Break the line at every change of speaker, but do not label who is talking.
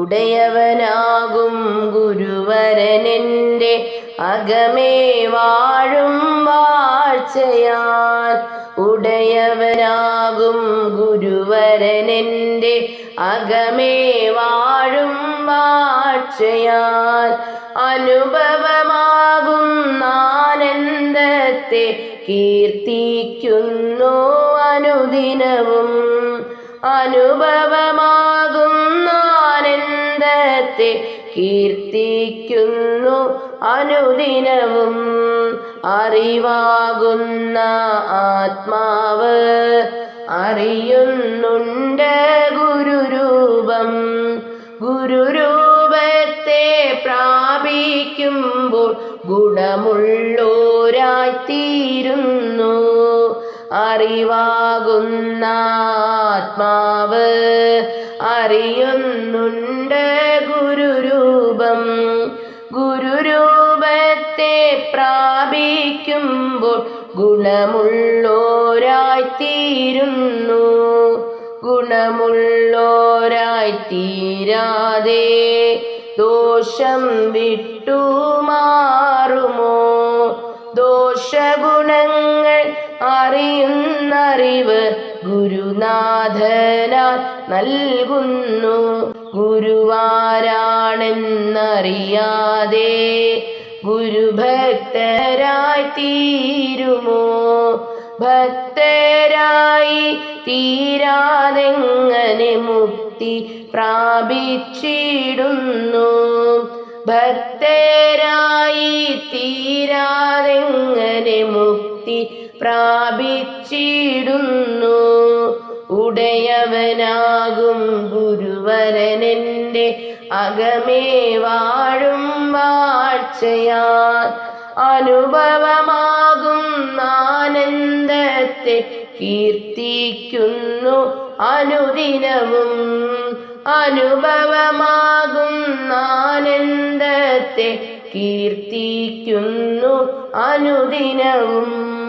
ഉടയവനാകും ഗുരുവരനെന്റെ അകമേ വാഴും വാഴ്ചയാൽ. ഉടയവനാകും ഗുരുവരനെന്റെ അകമേ വാഴും വാഴ്ചയാൽ. അനുഭവമാകും നാനന്ദത്തെ കീർത്തിക്കുന്നു അനുദിനവും. അനുഭവമാ ആനന്ദത്തെ കീർത്തിക്കുന്നു. അനുദിനവും അറിവാകുന്ന ആത്മാവ് അറിയുന്നുണ്ട് ഗുരുരൂപം. ഗുരുരൂപത്തെ പ്രാപിക്കുമ്പോൾ ഗുണമുള്ളോരായിത്തീരുന്നു അറിവാകുന്ന ആത്മാവ് അറിയുന്നുണ്ട് ഗുരുരൂപം. ഗുരുരൂപത്തെ പ്രാപിക്കുമ്പോൾ ഗുണമുള്ളോരായിത്തീരുന്നു. ഗുണമുള്ളോരായിത്തീരാതെ ദോഷം വിട്ടു മാറുമോ ദോഷഗുണങ്ങൾ അറിയുന്നറിവ് ഗുരുനാഥനാൽ നൽകുന്നു. ഗുരുവാരാണെന്നറിയാതെ ഗുരുഭക്തരായി തീരുമോ? ഭക്തരായി തീരാതെങ്ങനെ മുക്തി പ്രാപിച്ചിടുന്നു? ഭക്തരായി തീരാതെങ്ങനെ മുക്തി പ്രാപിച്ചിടുന്നു? ഉടയവനാകും ഗുരുവരനെന്റെ അകമേ വാഴും വാഴ്ചയാൽ. അനുഭവമാകും ആനന്ദത്തെ കീർത്തിക്കുന്നു അനുദിനവും. അനുഭവമാകും ആനന്ദത്തെ കീർത്തിക്കുന്നു അനുദിനവും.